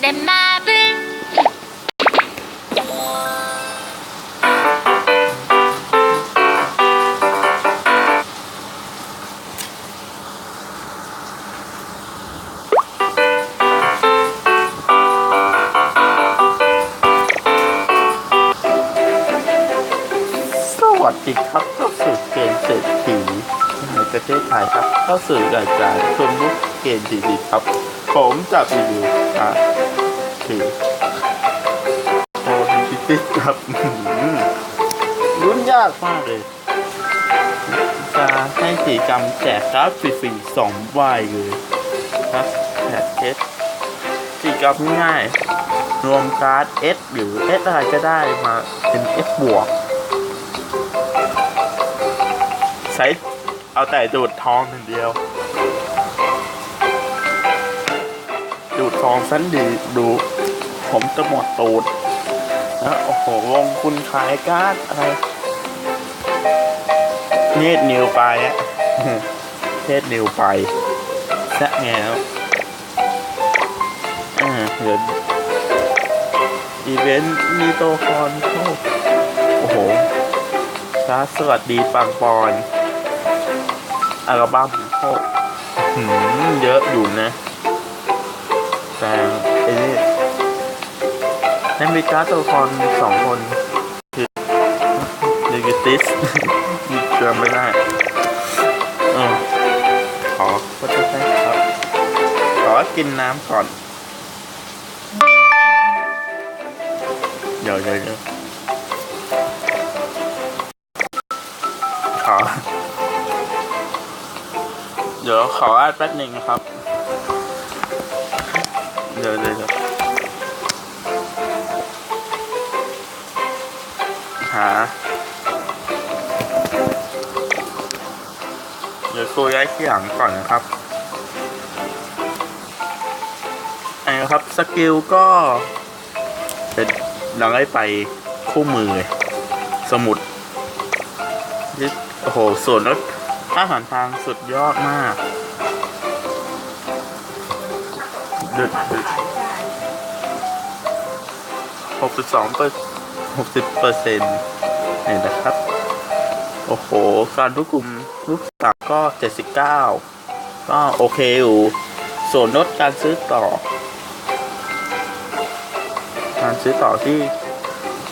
내 맘을 สวัสดีครับเข้าสู่เกมเศรษฐีในประเทศไทยครับเข้าสู่รายการชมบุกเกมดีๆครับ ผมจะรีวิวอ่ ะคือโอ้ดิจิตครับอื้อหือรุ่นยากมากเลย จะให้สีกรรมแจกการ์ดฟรีๆสองใบเลยครับแจกเอสสีกรรมง่ายๆรวมการ์ด S หรือ S อะไรก็ได้มา เป็น S บวกใช้เอาแต่ดูดทองอย่างเดียว ดูดทองสั้นดีดู ผมจะหมดตูดแล้วโอ้โหลงคุณขายการ์ดอะไรเนตนิวไปอะเทศนิวไปแซะแงวอ่าเดี๋ยวอีเวนต์มีโตคอนเข้าโอ้โหครัสวัสดีปังปอนอัลบั้มโอ้หืมเยอะอยู่นะแต่ไอ้นี่ ในมีการ์ดตัวละครสองคนคือเดกิติสจำไม่ได้เออขอก็จะใช่ครับขอกินน้ำก่อน เดี๋ยวเดี๋ยวเดี๋ยวขอ เดี๋ยวขออ่านแป๊บหนึ่งนะครับ เดี๋ยวเดี๋ยว หาเดี๋ยวครูย้ายที่หลังก่อนนะครับไอ้นะครับสกิลก็เป็นเราได้ไปคู่มือ สมุดโอ้โหส่วนลดอาหารทางสุดยอดมากดึดดึดหกสิบสองเปอร์ หกสิบเปอร์เซ็นต์นี่นะครับ โอ้โห การควบคุมลูกสาวก็เจ็ดสิบเก้าก็โอเคอยู่ ส่วนลดการซื้อต่อ การซื้อต่อที่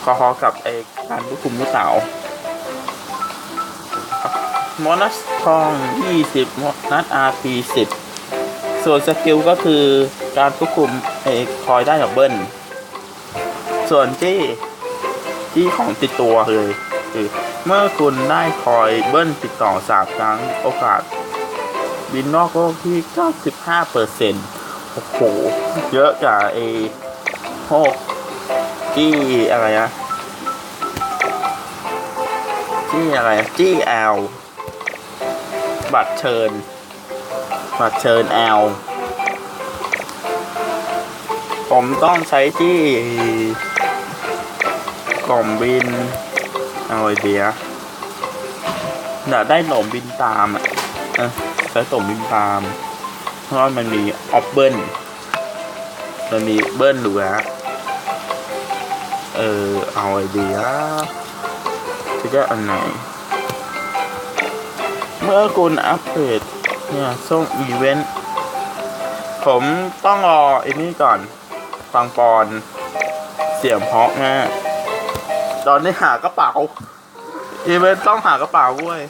คอๆกับไอการควบคุมลูกสาวมอนัสทอง 20มอนัส RP 10 ส่วนสกิลก็คือการควบคุมไอ้คอยได้ดับเบิลส่วนที่ ที่ของติดตัวเลยคือเมื่อคุณได้คอยเบิ้ลติดต่อสามครั้งโอกาส บินนอกโลกที่ 95เปอร์เซ็นต์โอ้โห เยอะกว่าไอ้พวกที่อะไรนะที่อะไรที่แอลบัตรเชิญ บัตรเชิญแอลผมต้องใช้ที่ กล่อมบินเอาไอเดียอยากได้หนมบินตามอะเอ้ยใช้หนมบินตามเพราะมันมีออฟเบิลมันมีเบิลหรือฮะเออเอาไอเดียจะได้อันไหน เมื่อคุณอัปเดตเนี่ยส่งอีเวนต์ผมต้องรอไอ้นี่ก่อนฟังปอน เสียงเพาะนะ ตอนนี้หากระเป๋าอีเวนต้องหากระเป๋าด้วย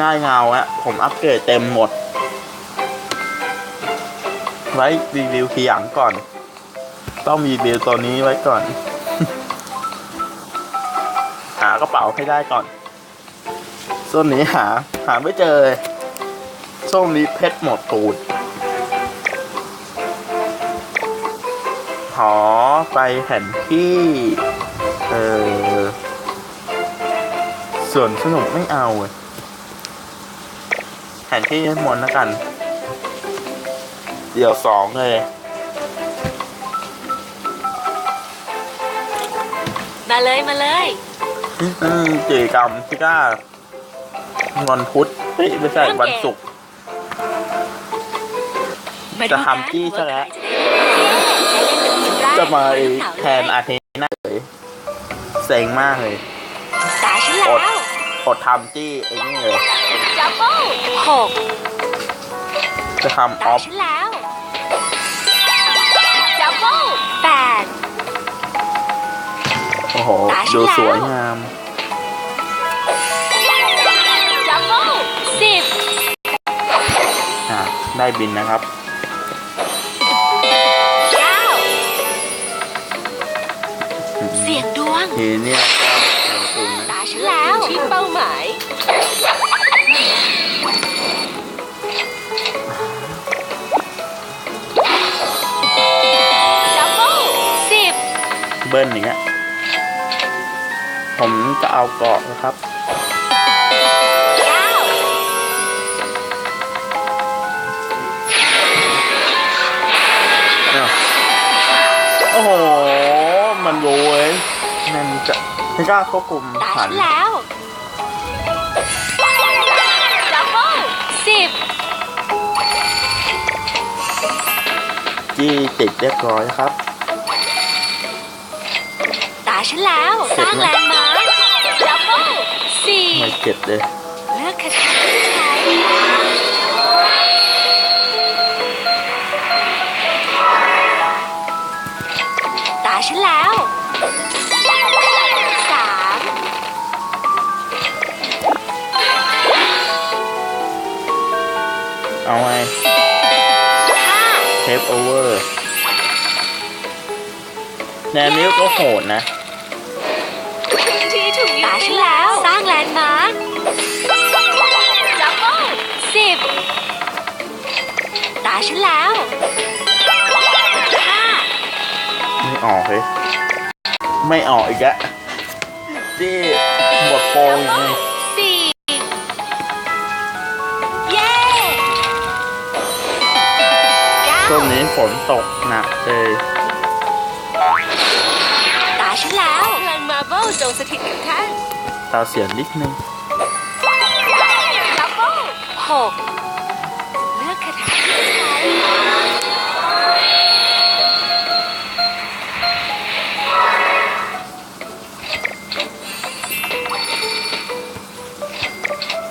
น่ายเงาอะผมอัปเกรดเต็มหมด ไว้รีวิวทีหลังก่อน ต้องมีรีวิวตัวนี้ไว้ก่อน หากระเป๋าให้ได้ก่อนส้นนี้หา หาไม่เจอเลยส้มนี้เพชรหมดตูดหอไปแผ่นที่ เออส่วนสนุกไม่เอาเว้ยแผ่นที่ให้มนต์แล้วกัน เดี๋ยวสองเลย มาเลยมาเลย อืมกิจกรรมที่ก้าวันพุธเฮ้ยไม่ใช่วันศุกร์มาจะดูทำจี้ซะแล้ว ว่าใครจะได้จะมาแทนอาเทน่าเลย เซ็งมากเลย ตาฉันแล้วอดทำจี้ไอ้นี่เลย ดับเบิลหกจะทำอตาอฟฉันแล้วดับเบิลแปด โอ้โห ตาฉันดูแล้วสวยงาม ดับเบิลสิบ อะ ได้บินนะครับ ทีเนี่ยก็เดี๋ยวเองนะตาฉันแล้วที่เป้าหมาย ดับเบิลสิบเบิ้ลอย่างเงี้ยผมจะเอาเกาะนะครับ เก้าอ้าวโอ้โห มันรู้เว้ย มันจะไม่กล้าควบคุมตาหัฉันนแล้วดับเบิลสิบจี้ติดเรียบร้อยครับ ตาฉันแล้ว สร้างแลนด์มาร์คดับเบิลสี่ไม่เจ็บเลย เลือกคา แนวนิ้วก็โหดนะที่ถูกตาฉันแล้ว สร้างแลนด์มาร์คดับเบิลสิบตาฉันแล้วห้าไม่ออกเลยไม่ออกอีกแล้วจี้หมดโปรอีกไงสี่เย้เก้าช่วงนี้ฝนตกหนักเลย พลังมาเบิลจงสถิตกับท่านตาเสียนิดนึงดับเบิลหกเลือกคาถาที่ใช้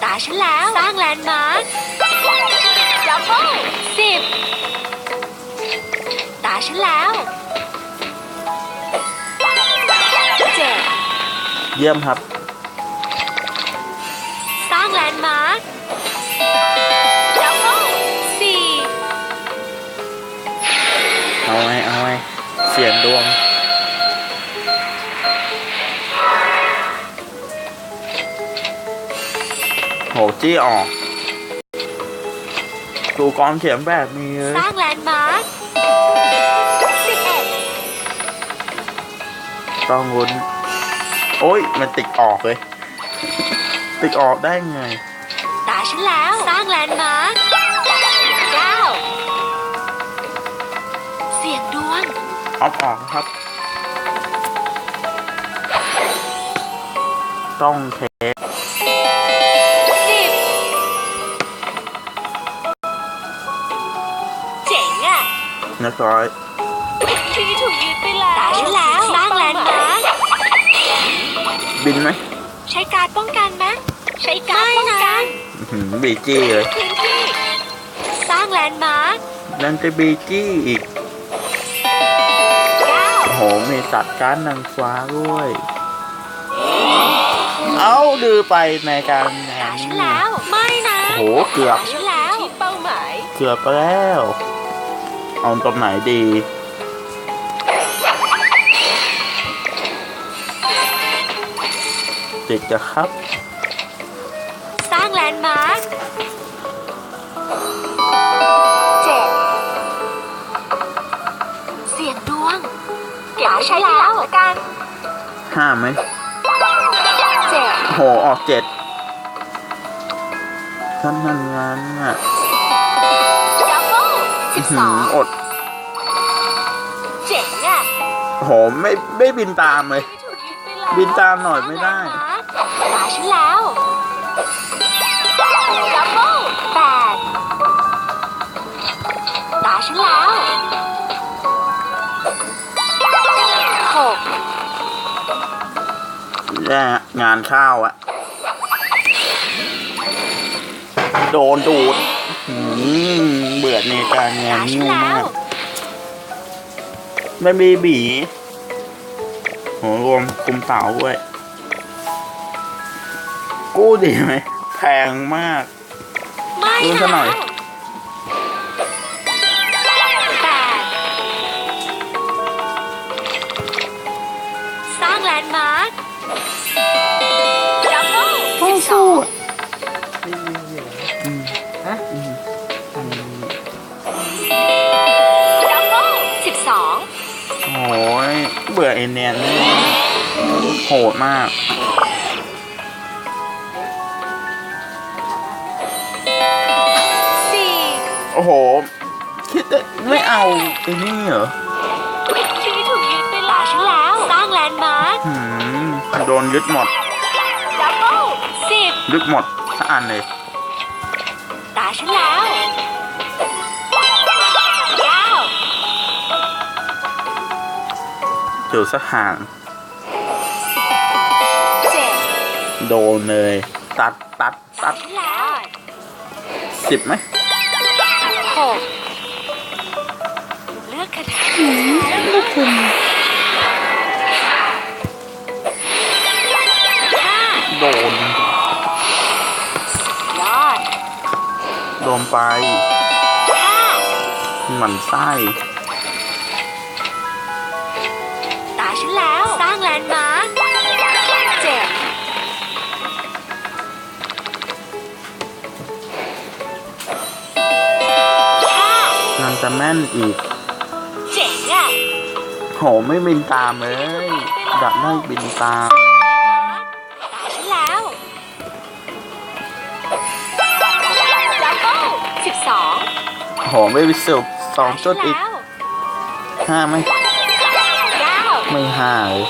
ตาฉันแล้วสร้างแลนด์มาร์คดับเบิลสิบตาฉันแล้ว เยี่ยมครับ สร้างแลนด์มาร์คดับเบิลสี่เอาไงเอาไงเสียงดวง โหจี้ออกดูกองเขียนแบบนี้เลย สร้างแลนด์มาร์คสิบเอ็ดต้องลุ้น โอ้ยมันติดออกเลย ติดออกได้ไง ตาฉันแล้ว สร้างแลนด์มาร์คเก้าเสียงดวงออฟออกครับ ต้องเทคสิบเจ๋งอะ เรียบร้อย บินไหมใช้การดป้องกันไหมใช้การดป้องกันอื้อหือบีจี้เลยพื้นที่ สร้างแลนด์มาร์คนั่นจะบีจี้อีกเก้าโอ้โหมีสัตว์การดนางฟ้าด้วย เอาดื้อไปในการแหนตาฉันแล้วไม่นะโอ้โหเกือบตาฉันแล้ว ที่เป้าหมาย เกือบไปแล้ว เอาตรงไหนดี ติดจะครับ สร้างแลนด์มาร์คเจ็ดเสียงดวง เก็บไว้ใช้ทีหลังละกันห้าไหมเจ็ดโอ้โหออกเจ็ดท่านนั้นงานอะดับเบิ้ลสิอื้อบหืสอองอดเจ๋งอะโอ้โหไม่ไม่บินตามเลยบินตามหน่อยไม่ได้ตา ฉันแล้วดับเบิลแปดตาฉันแล้วหกแย่งานข้าวอะโดนดูดเบื่อในการงานนิ่วมากไม่มีบีโหรวมคุมเต่าด้วย กู้ดีไหมแพงมาก ไม่ดูซะหน่อย แปดสร้างแลนด์มาร์คดับเบิลสิบสองอืมฮะอืมอืมดับเบิลสิบสองโอ้ยเบื่อเอเนียนนี่โหดมาก โอ้โห คิดจะไม่เอาไอ้นี่เหรอชีวิตถูกยึดไปแล้วฉันแล้ว สร้างแลนด์มาร์คหืมโดนยึดหมดดับเบิลสิบยึดหมดสักอันเลย ตาฉันแล้วเก้าอยู่สักห่าง เจ็ดโดนเลย ตัดตัดตาตัดฉันแล้ว สิบไหมหก เลือกคาถาห้าโดน ยอดโดนไป ห้า หมันไส้ จะแม่นอีกเจ๋งอะโหไม่บินตามเลยดักได้บินตามตาฉันแล้วดับเบิลสิบสองโหไม่วิสุสองจุดอีกแล้วห้าไหมเก้าไม่ห้าเลย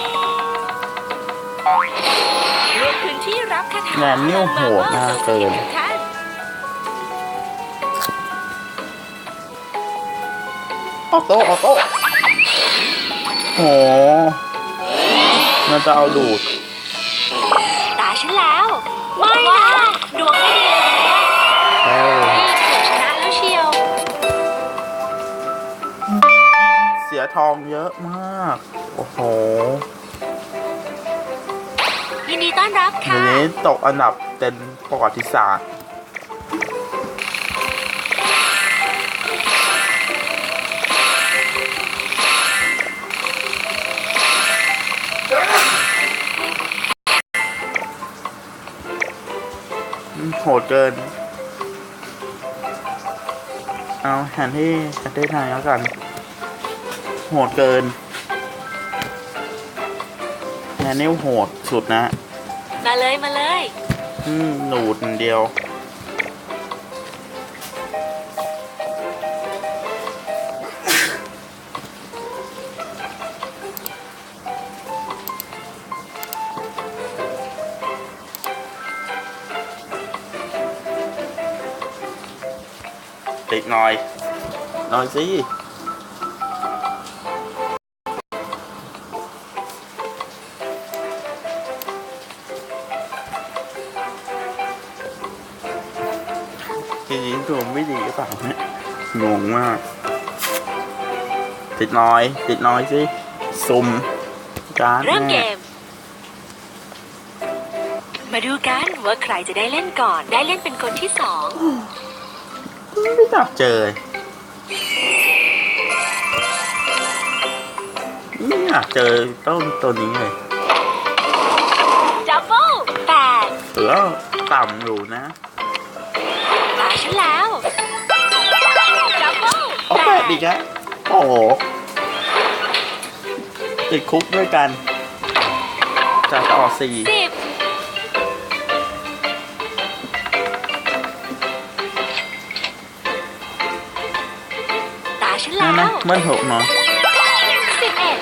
รวมพื้นที่รับคาถาแนนนิ้วโหดมากเกิน ออโต้ออโต้โหมันจะเอาดูด ตาฉันแล้ว ไม่นะดวงไม่ดีเลยนะเออนี่เกือบชนะแล้วเชียว เสียทองเยอะมาก โอ้โหยินดีต้อนรับเดี๋ยค่ะวนี้ตกอันดับเป็นประวัติศาสตร์ โหดเกิน เอาแทนที่ประเทศไทยแล้วกัน โหดเกินแนนนิ้วโหดสุดนะ มาเลยมาเลย อืมหนูดอย่างเดียว หน่อย หน่อยสิทีนี้ดวงไม่ดีหรือเปล่าเนี่ยงงมาก ติดน้อย ติดน้อยสิซุ่มการ์ดเริ่มเกแน่มมาดูกันว่าใครจะได้เล่นก่อน ได้เล่นเป็นคนที่สอง ไม่อยากเจอไม่อยากเจอต้นตัวนี้เลย ดับเบิลแปดหรือว่าต่ำอยู่นะตาฉันแล้ว ดับเบิลโอ้แปแปดดอีกแล้วโอ้โหติดคุกด้วยกันจากออกสี่สิบ นนั่แล้นนะวเมื่อหกเนาะสิบเอ็ด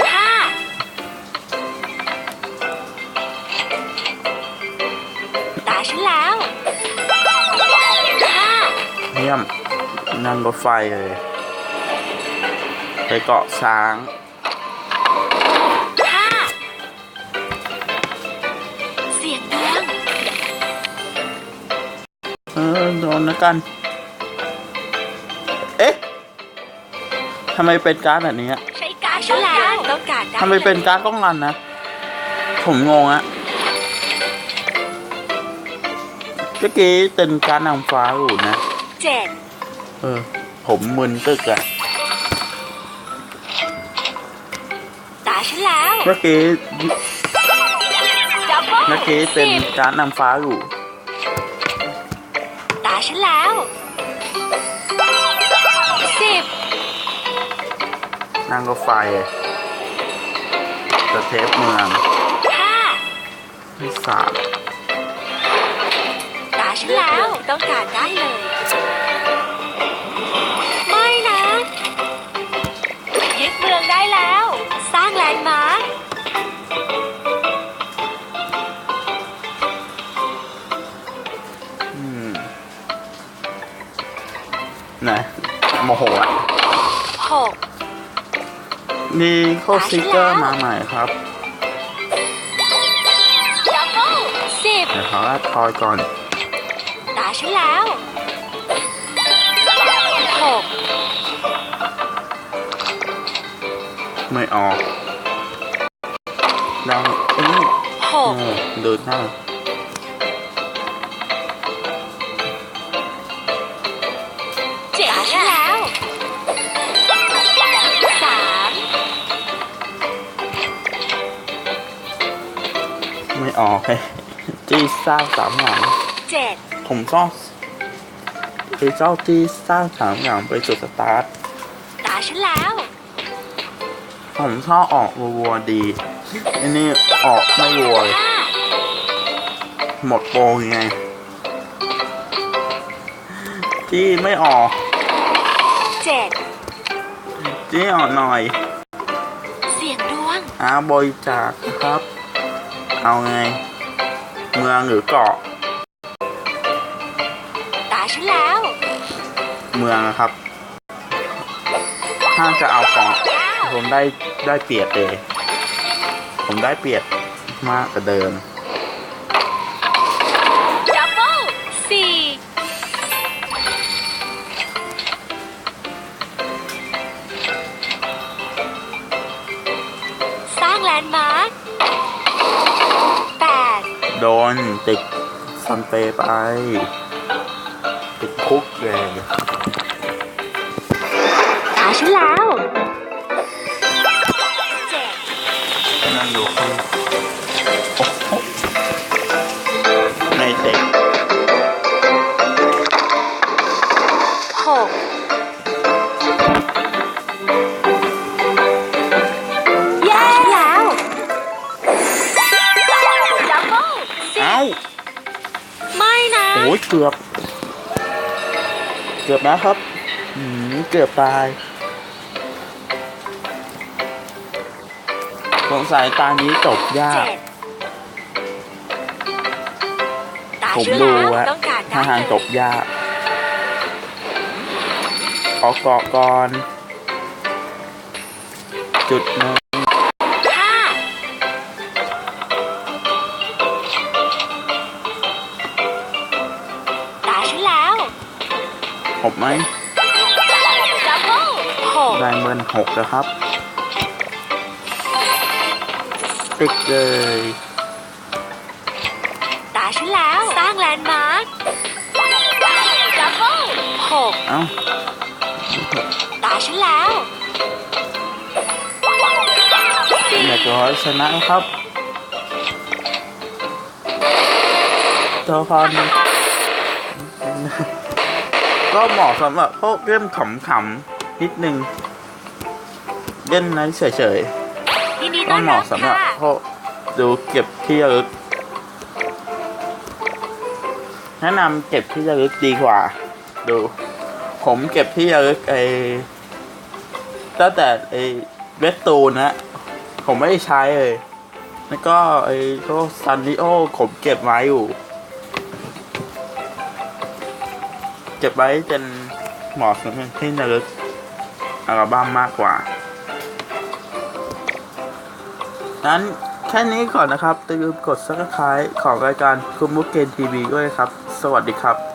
ห้าตาฉันแล้วห้าเยี่ยมนั่งรถไฟเลย ไปเกาะช้าง โดนนะกัน เอ๊ะทำไมเป็นการ์ดแบบนี้อะใช้การดแล้วต้องการได้ทำไมเป็นการ์ดต้องรันนะ ผมงงอะเมื่อกี้เป็นการดนางฟ้าอยู่นะ เจ็ดเออ ผมมึนตึกอะตาฉันแล้วเมื่อกี้ดับเบิ้ลเมื่อกี้เป็นสิบการดนางฟ้าอยู่ตา ฉันแล้วสิบนั่งรถไฟสเทปเมืองห้าที่สามตาฉันแล้วต้องการได้เลย ไม่นะยึดเมืองได้แล้ว โมโหอะหกมีโคดสติกเกอร์มาใหม่ครับดับเบิ้ลสิบเดี๋ยวเขาอัดทอยก่อนตาฉันแล้วหกไม่ออกเราเอ้ยหเอกอดูหน้า ไม่ออกเลยที่สร้างสามอย่างเจ็ดผมชอบคือเจ้าที่สร้างสามอย่างไปจุดสตาร์ทตาฉันแล้ว ผมชอบออกวัวๆดี อันนี้ออกไม่วัวเลยห้าหมดโปรยังไงที่ไม่ออกเจ็ดที่ออกหน่อย เสียงดวงอาบริจาคนะครับ เอาไง เมืองหรือเกาะ ตาฉันแล้ว เมืองนะครับ ถ้าจะเอาเกาะเก้าผมได้ได้เปรียบเลย ผมได้เปรียบมากกว่าเดิม โดนติดซันเปไป ติดคุกเลยตาฉันแล้วเเกือบ เกือบนะครับอืมเกือบตายสงสัยตานี้จบยาก ผมดูแล้วว่าต้องการได้ถ้าทางเลยจบยากขอเกาะก่อน จุดหนึ่ง หกไหมดับเบิ้ลหกได้เมินหกนะครับ ติดเลยตาฉันแล้ว สร้างแลนด์มาร์คดับเบิ้ลหกเอ้าตาฉันแล้วสี่อยากจะให้ชนะครับตัวพร ก็เหมาะสำหรับพวกเล่นขำๆนิดนึงเล่นนั้นเฉยๆยินดีก็ต้อนเหรัมาะบสำหรับค่ะพวกดูเก็บที่ระลึกแนะนำเก็บที่ระลึกดีกว่า ดู ผมเก็บที่ระลึกไอ้ตั้งแต่ไอ้เวสตูนนะ ผมไม่ได้ใช้เลย แล้วก็ไอ้พวกซันริโอผมเก็บไว้อยู่ เก็บไว้จนเหมาะสำหรับที่ระลึกอัลบั้มมากกว่า นั้นแค่นี้ก่อนนะครับอย่าลืมกด subscribe ของรายการคุณมุกเกนทีวีด้วยครับ สวัสดีครับ